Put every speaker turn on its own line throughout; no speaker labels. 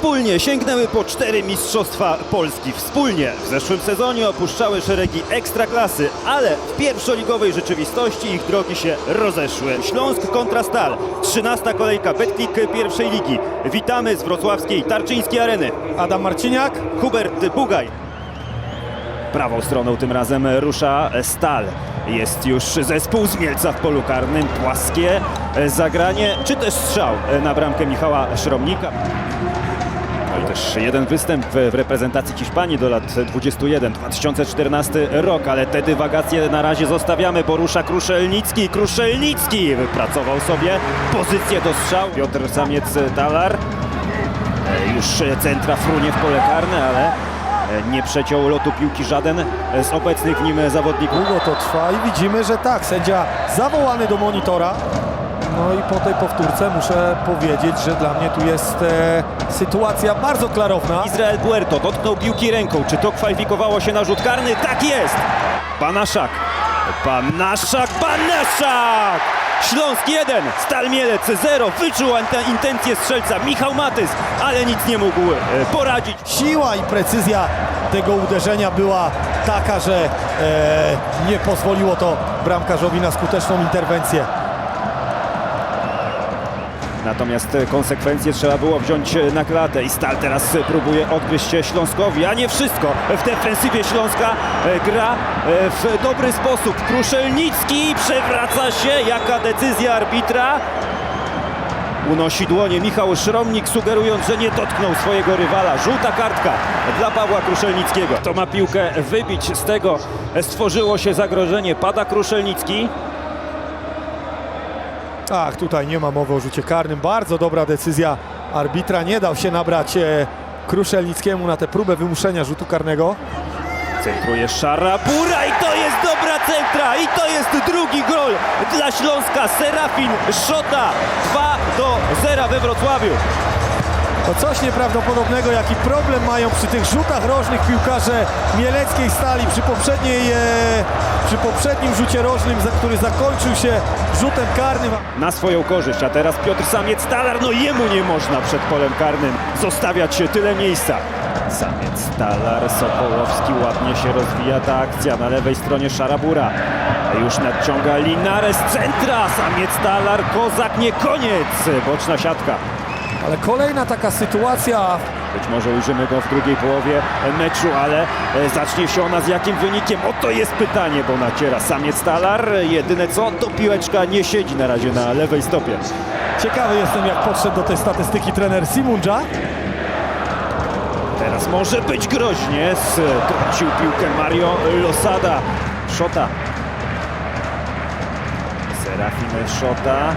Wspólnie sięgnęły po cztery Mistrzostwa Polski. Wspólnie w zeszłym sezonie opuszczały szeregi ekstraklasy, ale w pierwszoligowej rzeczywistości ich drogi się rozeszły. Śląsk kontra Stal. 13 kolejka Betclic pierwszej ligi. Witamy z wrocławskiej Tarczyńskiej Areny.
Adam Marciniak.
Hubert Bugaj. Prawą stroną tym razem rusza Stal. Jest już zespół z Mielca w polu karnym. Płaskie zagranie, czy też strzał na bramkę Michała Szromnika. I też jeden występ w reprezentacji Hiszpanii do lat 21, 2014 rok, ale te dywagacje na razie zostawiamy, bo rusza Kruszelnicki. Kruszelnicki wypracował sobie pozycję do strzału. Piotr Samiec-Talar już centra frunie w pole karne, ale nie przeciął lotu piłki żaden z obecnych w nim zawodników.
Długo to trwa i widzimy, że tak, sędzia zawołany do monitora. No i po tej powtórce muszę powiedzieć, że dla mnie tu jest e, sytuacja bardzo klarowna.
Izrael Puerto dotknął piłki ręką. Czy to kwalifikowało się na rzut karny? Tak jest! Banaszak. Banaszak, Banaszak! Śląsk 1, Stal Mielec 0. Wyczuł intencję strzelca Michał Matys, ale nic nie mógł e, poradzić.
Siła i precyzja tego uderzenia była taka, że e, nie pozwoliło to bramkarzowi na skuteczną interwencję.
Natomiast konsekwencje trzeba było wziąć na klatę i Stal teraz próbuje odgryźć Śląskowi, a nie wszystko. W defensywie Śląska e, gra e, w dobry sposób. Kruszelnicki przewraca się. Jaka decyzja arbitra? Unosi dłonie Michał Szromnik, sugerując, że nie dotknął swojego rywala. Żółta kartka dla Pawła Kruszelnickiego. To ma piłkę wybić z tego. Stworzyło się zagrożenie. Pada Kruszelnicki.
Tak, tutaj nie ma mowy o rzucie karnym. Bardzo dobra decyzja arbitra. Nie dał się nabrać e, Kruszelnickiemu na tę próbę wymuszenia rzutu karnego.
Centruje Szarabura i to jest dobra centra i to jest drugi gol dla Śląska. Serafin Szota 2 do 0 we Wrocławiu.
To coś nieprawdopodobnego, jaki problem mają przy tych rzutach rożnych piłkarze mieleckiej stali przy poprzedniej, e, przy poprzednim rzucie rożnym, za który zakończył się rzutem karnym.
Na swoją korzyść, a teraz Piotr Samiec Talar, no jemu nie można przed polem karnym zostawiać tyle miejsca. Samiec Talar, Sokołowski, ładnie się rozwija ta akcja na lewej stronie Szarabura. Już nadciąga Linares, centra, Samiec Talar, Kozak, nie koniec, boczna siatka.
Ale kolejna taka sytuacja,
Być może ujrzymy go w drugiej połowie meczu, ale e, zacznie się ona z jakim wynikiem? Oto jest pytanie, bo naciera samiec Talar. Jedyne co, to piłeczka nie siedzi na razie na lewej stopie.
ciekawy jestem jak podszedł do tej statystyki trener Simundża.
Teraz może być groźnie. Strącił piłkę Mario Losada. Szota. Serafin Szota.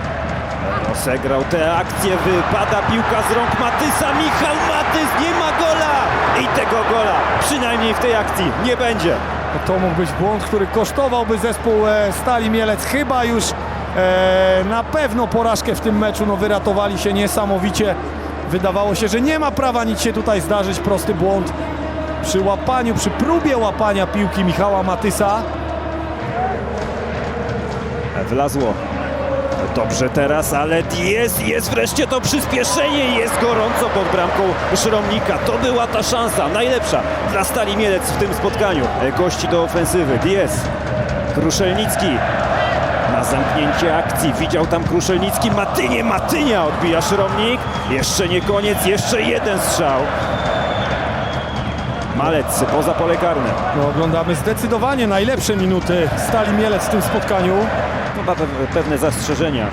Rozegrał tę akcję. Wypada piłka z rąk Matysa. Michał Matys nie ma gola. I tego gola przynajmniej w tej akcji nie będzie.
To mógł być błąd, który kosztowałby zespół e, Stali Mielec. Chyba już e, na pewno porażkę w tym meczu. No, wyratowali się niesamowicie. Wydawało się, że nie ma prawa nic się tutaj zdarzyć. Prosty błąd przy łapaniu, przy próbie łapania piłki Michała Matysa.
Wlazło. Dobrze teraz, ale jest, jest wreszcie to przyspieszenie. Jest gorąco pod bramką Szromnika. To była ta szansa, najlepsza dla Stali Mielec w tym spotkaniu. E, Gości do ofensywy. Diez, Kruszelnicki. Na zamknięcie akcji widział tam Kruszelnicki. Matynie, Matynia odbija Szromnik. Jeszcze nie koniec, jeszcze jeden strzał. Malec poza pole karne.
No, oglądamy zdecydowanie najlepsze minuty Stali Mielec w tym spotkaniu.
Chyba pe- pewne zastrzeżenia.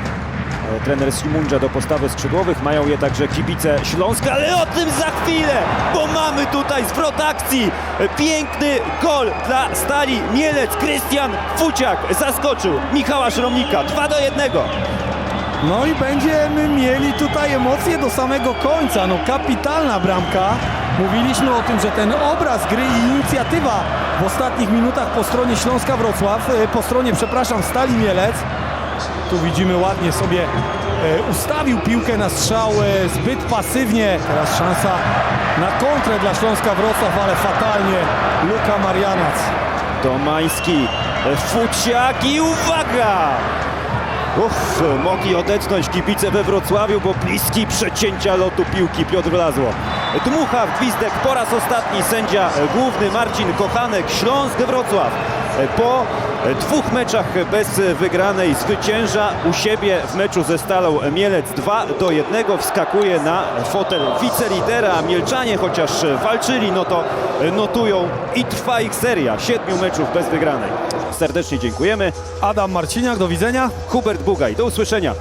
E, Trener Simundża do postawy skrzydłowych, mają je także kibice Śląska, ale o tym za chwilę, bo mamy tutaj zwrot akcji. Piękny gol dla Stali Mielec. Krystian Fuciak zaskoczył Michała Szromnika 2 do 1.
No i będziemy mieli tutaj emocje do samego końca. No kapitalna bramka. Mówiliśmy o tym, że ten obraz gry i inicjatywa w ostatnich minutach po stronie Śląska Wrocław, e, po stronie, przepraszam, Stali Mielec. Tu widzimy ładnie sobie e, ustawił piłkę na strzał e, zbyt pasywnie. Teraz szansa na kontrę dla Śląska Wrocław, ale fatalnie Luka Marianac.
Domański, Fuciak i uwaga! Uff, mogli odetchnąć kibice we Wrocławiu, bo bliski przecięcia lotu piłki Piotr Wlazło. Dmucha w gwizdek po raz ostatni sędzia e, główny Marcin Kochanek, Śląsk Wrocław. E, Po dwóch meczach bez wygranej zwycięża u siebie w meczu ze Stalą Mielec 2 do 1 wskakuje na fotel wicelidera. Mielczanie chociaż walczyli, no to notują i trwa ich seria siedmiu meczów bez wygranej. Serdecznie dziękujemy.
Adam Marciniak, do widzenia.
Hubert Bugaj, do usłyszenia.